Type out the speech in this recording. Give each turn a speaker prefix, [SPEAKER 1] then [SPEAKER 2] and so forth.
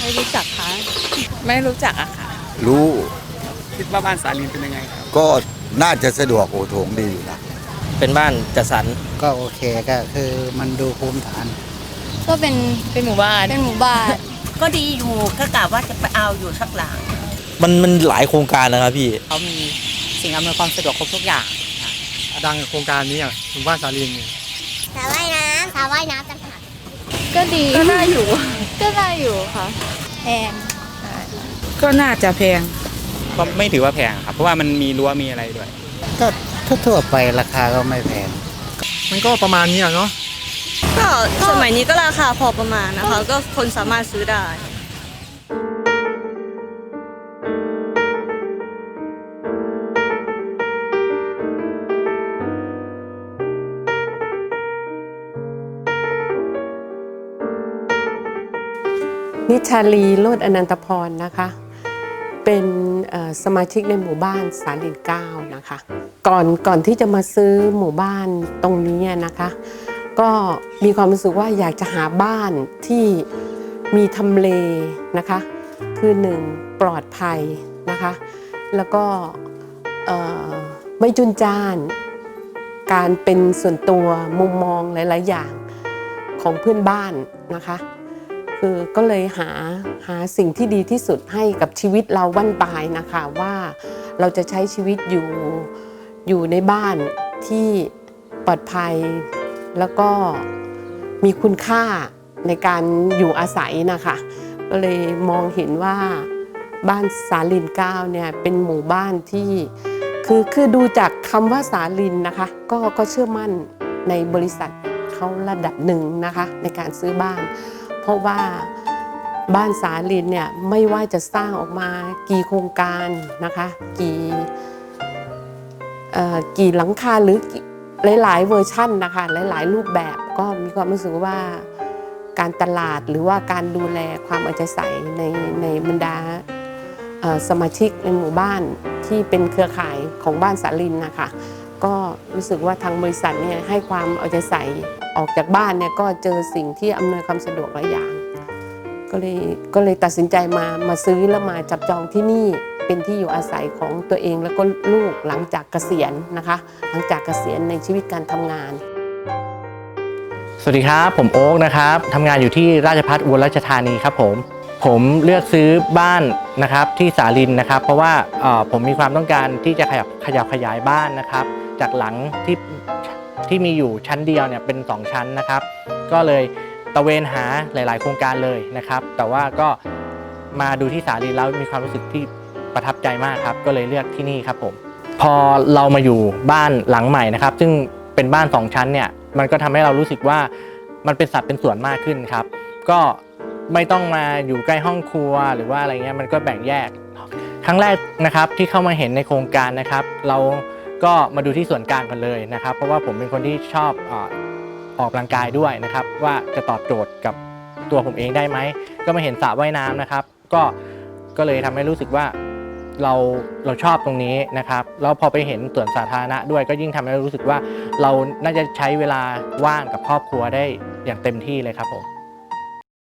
[SPEAKER 1] ไม่รู้จักค่ะ
[SPEAKER 2] ไม่รู้จักอะค่ะ
[SPEAKER 3] รู้
[SPEAKER 4] คิดว่าบ้านสาลินเป็นยังไงครับ
[SPEAKER 3] ก็น่าจะสะดวกโอโถงดีอยู่นะ
[SPEAKER 5] เป็นบ้านจัดสรร
[SPEAKER 6] ก็โอเคก็คือมันดูภูมิฐาน
[SPEAKER 1] ก็เป็น
[SPEAKER 2] เป็นหมู่บ้าน
[SPEAKER 1] เป็นหมู่บ้าน
[SPEAKER 7] ก็ดีอยู่ก็กะว่าจะไปเอาอยู่สักหลัง
[SPEAKER 5] มันมันหลายโครงการนะครับพี่
[SPEAKER 2] เขามีสิ่งอำนวยความสะดวกครบทุกอย่าง
[SPEAKER 4] ดังโครงการนี้อะหมู่บ้านสาลิน
[SPEAKER 8] สระว่ายน้ำสระว่ายน้ำต่างหา ก
[SPEAKER 1] ก็ดี
[SPEAKER 2] ก็น่าอยู่
[SPEAKER 1] ก็น่าอยู่ค่ะแพง
[SPEAKER 2] ก็น่าจะแพง
[SPEAKER 4] ก็ไม่ถือว่าแพงครับ เพราะว่ามันมีรั้วมีอะไรด้วย
[SPEAKER 6] ก็ทั่วๆไปราคาก็ไม่แพง
[SPEAKER 4] มันก็ประมาณนี้อะเนาะ
[SPEAKER 1] ก็สมัยนี้ก็ราคาพอประมาณนะคะ ก็คนสามารถซื้อได้
[SPEAKER 9] นิชาลีโลดอนันตพรนะคะ เป็นสมาชิกในหมู่บ้านสาลินเก้านะคะ ก่อนก่อนที่จะมาซื้อหมู่บ้านตรงนี้นะคะ ก็มีความรู้สึกว่าอยากจะหาบ้านที่มีทำเลนะคะ คือหนึ่งปลอดภัยนะคะ แล้วก็ไม่จุนจ้าน การเป็นส่วนตัวมุมมองหลาย ๆ อย่างของเพื่อนบ้านนะคะ คือก็เลยหาหาสิ่งที่ดีที่สุดให้กับชีวิตเราวันปลายนะคะว่าเราจะใช้ชีวิตอยู่อยู่ในบ้านที่ปลอดภัย แล้วก็มีคุณค่าในการอยู่อาศัยนะคะ ก็เลยมองเห็นว่าบ้านสาลินเก้าเนี่ยเป็นหมู่บ้านที่คือคือดูจากคำว่าสาลินนะคะก็ก็เชื่อมั่นในบริษัทเขาระดับหนึ่งนะคะในการซื้อบ้าน เพราะว่าบ้านสาลินเนี่ยไม่ว่าจะสร้างออกมากี่โครงการนะคะกี่กี่หลังคาหรือหลาย ๆ เวอร์ชั่นนะคะหลาย ๆ รูปแบบก็มีความรู้สึกว่าการตลาดหรือว่าการดูแลความเอาใจใส่ในในบรรดาสมาชิกในหมู่บ้านที่เป็นเครือข่ายของบ้านสาลินนะคะ ก็รู้สึกว่าทางบริษัทเนี่ยให้ความเอาใจใส่ออกจากบ้านเนี่ยก็เจอสิ่งที่อำนวยความสะดวกหลายอย่าง ก็เลยก็เลยตัดสินใจมามาซื้อแล้วมาจับจองที่นี่เป็นที่อยู่อาศัยของตัวเองแล้วก็ลูกหลังจากเกษียณนะคะ หลังจากเกษียณในชีวิตการทำงาน
[SPEAKER 5] สวัสดีครับ ผมโอ๊กนะครับทำงานอยู่ที่ราชพัฒอุบลราชธานีครับผมผมเลือกซื้อบ้านนะครับที่สาลินนะครับ เพราะว่าผมมีความต้องการที่จะขยับขยับขยายบ้านนะครับ จากหลังที่ที่มีอยู่ชั้นเดียวเนี่ยเป็น 2 ชั้นนะครับ ก็เลยตะเวนหาหลาย ๆ โครงการเลยนะครับ แต่ว่าก็มาดูที่สาลินแล้วมีความรู้สึกที่ประทับใจมากครับ ก็เลยเลือกที่นี่ครับผมพอเรามาอยู่บ้านหลังใหม่นะครับ ซึ่งเป็นบ้าน 2 ชั้นเนี่ยมันก็ทำให้เรารู้สึกว่ามันเป็นสัดเป็นส่วนมากขึ้นครับ ก็ไม่ต้องมาอยู่ใกล้ห้องครัวหรือว่าอะไรเงี้ยมันก็แบ่งแยกครั้งแรกนะครับที่เข้ามาเห็นในโครงการนะครับ เรา ก็มาดูที่ส่วนกลางกันเลยนะครับ เพราะว่าผมเป็นคนที่ชอบอออกกำลังกายด้วยนะครับ ว่าจะตอบโจทย์กับตัวผมเองได้ไหม ก็มาเห็นสระว่ายน้ำนะครับ ก็ก็เลยทำให้รู้สึกว่าเราเราชอบตรงนี้นะครับแล้วพอไปเห็นสวนสาธารณะด้วยก็ยิ่งทำให้รู้สึกว่าเราน่าจะใช้เวลาว่างกับครอบครัวได้อย่างเต็มที่เลยครับผม